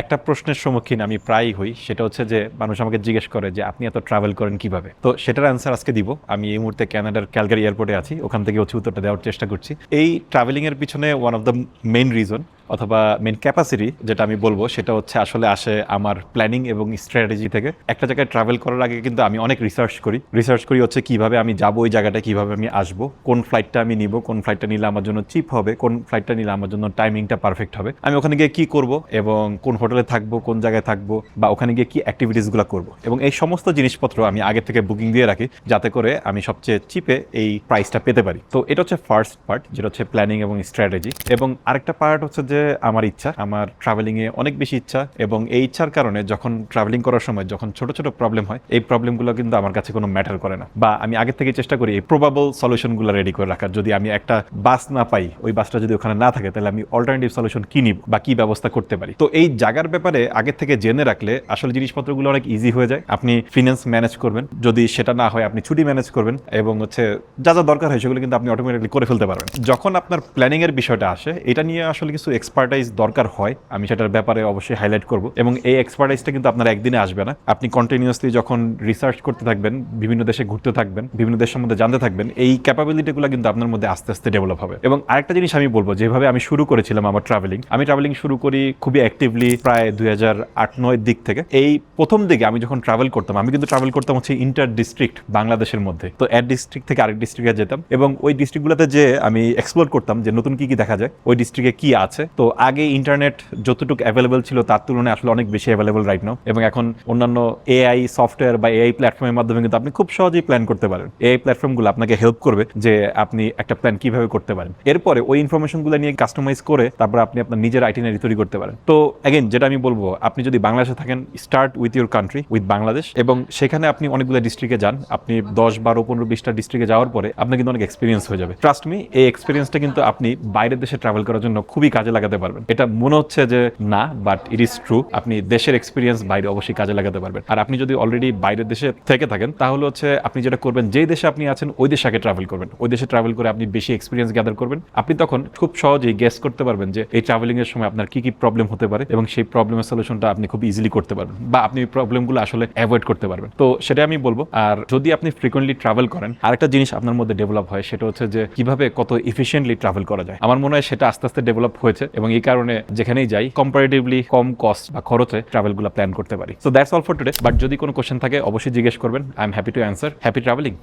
একটা প্রশ্নের সম্মুখীন আমি প্রায়ই হই, সেটা হচ্ছে যে মানুষ আমাকে জিজ্ঞেস করে যে, আপনি এত ট্রাভেল করেন কীভাবে? তো সেটার আনসার আজকে দিব। আমি এই মুহূর্তে ক্যানাডার ক্যালগারি এয়ারপোর্টে আছি। ওখান থেকে হচ্ছে উত্তরটা দেওয়ার চেষ্টা করছি। এই ট্রাভেলিং এর পিছনে one of the main reason অথবা মেন ক্যাপাসিটি যেটা আমি বলব, সেটা হচ্ছে আসলে আসে আমার প্ল্যানিং এবং স্ট্র্যাটেজি থেকে। একটা জায়গায় ট্রাভেল করার আগে কিন্তু আমি অনেক রিসার্চ করি। রিসার্চ করি হচ্ছে কীভাবে আমি যাব ওই জায়গাটা কীভাবে আমি আসব, কোন ফ্লাইটটা আমি নিব, কোন ফ্লাইটটা নিলে আমার জন্য চিপ হবে, কোন ফ্লাইটটা নিলে আমার জন্য টাইমিংটা পারফেক্ট হবে। আমি ওখানে গিয়ে কি করব এবং কোন হোটেলে থাকব, কোন জায়গায় থাকব বা ওখানে গিয়ে কি অ্যাক্টিভিটিসগুলো করব। এবং এই সমস্ত জিনিসপত্র আমি আগে থেকে বুকিং দিয়ে রাখি, যাতে করে আমি সবচেয়ে চিপে এই প্রাইসটা পেতে পারি। তো এটা হচ্ছে ফার্স্ট পার্ট যেটা হচ্ছে প্ল্যানিং এবং স্ট্র্যাটেজি এবং আরেকটা পার্ট হচ্ছে যে আমার ইচ্ছা, আমার ট্রাভেলিং এ অনেক বেশি ইচ্ছা এবং এই ইচ্ছার কারণে যখন ট্রাভেলিং করার সময় যখন ছোট ছোট প্রবলেম হয়, এই প্রবলেমগুলো কিন্তু আমার কাছে কোনো ম্যাটার করে না। বা আমি আগে থেকে চেষ্টা করি এই প্রবাবল সলিউশনগুলো রেডি করে রাখার। যদি আমি একটা বাস না পাই, ওই বাসটা যদি ওখানে না থাকে, তাহলে আমি অল্টারনেটিভ সলিউশন কি নিব বা কি ব্যবস্থা করতে পারি? তো এই জায়গার ব্যাপারে আগে থেকে জেনে রাখলে আসলে জিনিসপত্রগুলো অনেক ইজি হয়ে যায়। আপনি ফিনান্স ম্যানেজ করবেন। যদি সেটা না হয়, আপনি ছুটি ম্যানেজ করবেন এবং হচ্ছে যা যা দরকার হয়, সেগুলো কিন্তু আপনি অটোমেটিকলি করে ফেলতে পারবেন। যখন আপনার প্ল্যানিং এর বিষয়টা আসে, এটা নিয়ে আসলে কিছু এক্সপার্টাইজ দরকার হয়, আমি সেটার ব্যাপারে অবশ্যই হাইলাইট করব। এবং এই এক্সপার্টাইজটা কিন্তু আপনার একদিনে আসবে না। আপনি কন্টিনিউয়াসলি যখন রিসার্চ করতে থাকবেন, বিভিন্ন দেশে ঘুরতে থাকবেন, বিভিন্ন দেশের মধ্যে জানতে থাকবেন, এই ক্যাপাবিলিটিগুলো কিন্তু আপনার মধ্যে আস্তে আস্তে ডেভেলপ হবে। এবং আরেকটা জিনিস আমি বলব, যেভাবে আমি শুরু করেছিলাম আমার ট্রাভেলিং আমি ট্রাভেলিং শুরু করি খুবই অ্যাক্টিভলি প্রায় দুই হাজার আট নয় দিক থেকে। এই প্রথম দিকে আমি যখন ট্রাভেল করতাম, আমি কিন্তু ট্রাভেল করতাম হচ্ছে ইন্টার ডিস্ট্রিক্ট বাংলাদেশের মধ্যে। তো এক ডিস্ট্রিক্ট থেকে আরেক ডিস্ট্রিক্টে যেতাম এবং ওই ডিস্ট্রিক্টগুলোতে যে আমি এক্সপ্লোর করতাম যে নতুন কি কি দেখা যায়, ওই ডিস্ট্রিক্টে কি আছে তো আগে ইন্টারনেট যতটুকু অ্যাভেলেবেল ছিল, তার তুলনায় আসলে অনেক বেশি অ্যাভেলেবল রাইট নাও এবং এখন অন্যান্য এআই সফটওয়্যার বা এআই প্ল্যাটফর্মের মাধ্যমে কিন্তু আপনি খুব সহজেই প্ল্যান করতে পারেন। এআই প্ল্যাটফর্মগুলো আপনাকে হেল্প করবে যে আপনি একটা প্ল্যান কীভাবে করতে পারেন। এরপরে ওই ইনফরমেশনগুলো নিয়ে কাস্টমাইজ করে তারপর আপনি আপনার নিজের আইটিনারি তৈরি করতে পারেন। তো অ্যাগেন যেটা আমি বলব, আপনি যদি বাংলাদেশে থাকেন start with your country with Bangladesh এবং সেখানে আপনি অনেকগুলো ডিস্ট্রিক্টে যান, আপনি দশ, বারো, পনেরো, বিশটা ডিস্ট্রিক্টে যাওয়ার পরে আপনার কিন্তু অনেক এক্সপিরিয়েন্স হয়ে যাবে। ট্রাস্ট মি এই এক্সপিরিয়েন্সটা কিন্তু আপনি বাইরের দেশে ট্রাভেল করার জন্য খুবই কাজে লাগাতে পারবেন। এটা মনে হচ্ছে যে না বাট ইট ইজ ট্রু আপনি দেশের এক্সপিরিয়েন্স বাইরে অবশ্যই কাজে লাগাতে পারবেন। আর আপনি যদি অলরেডি বাইরের দেশে থেকে থাকেন, তাহলে হচ্ছে আপনি যেটা করবেন, যেই দেশে আপনি আছেন, ওই দেশে আগে ট্রাভেল করবেন। ওই দেশে ট্রাভেল করে আপনি বেশি এক্সপিরিয়েন্স গ্যাদার করবেন। আপনি তখন খুব সহজেই গেস করতে পারবেন যে এই ট্রাভেলিং এর সময় আপনার কি কি প্রবলেম হতে পারে এবং সেই প্রবলেমের সলিউশনটা আপনি খুব ইজিলি করতে পারবেন বা আপনি ওই প্রবলেমগুলো আসলে অ্যাভয়েড করতে পারবেন। তো সেটা আমি বলব, আর যদি আপনি ফ্রিকোয়েন্টলি ট্রাভেল করেন, আরেকটা জিনিস আপনার মধ্যে ডেভেলপ হয়, সেটা হচ্ছে যে কীভাবে কত ইফিসিয়েন্টলি ট্রাভেল করা যায়। আমার মনে হয় সেটা আস্তে আস্তে ডেভেলপ হয়েছে। এবং এই কারণে যেখানেই যাই কম্পারেটিভলি কম কস্ট বা খরচে ট্রাভেলগুলো প্ল্যান করতে পারি। So that's all for today but যদি কোনো কোশ্চেন থাকে, অবশ্যই জিজ্ঞেস করবেন। I am happy to answer happy travelling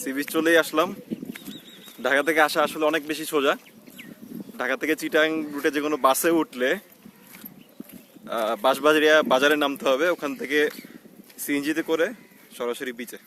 sea beach চলেই আসলাম। ঢাকা থেকে আসা আসলে অনেক বেশি সোজা। ঢাকা থেকে চিটাং রুটে যে কোনো বাসে উঠলে বাঁশবাজারিয়া বাজারে নামতে হবে। ওখান থেকে সিএনজিতে করে সরাসরি বিচে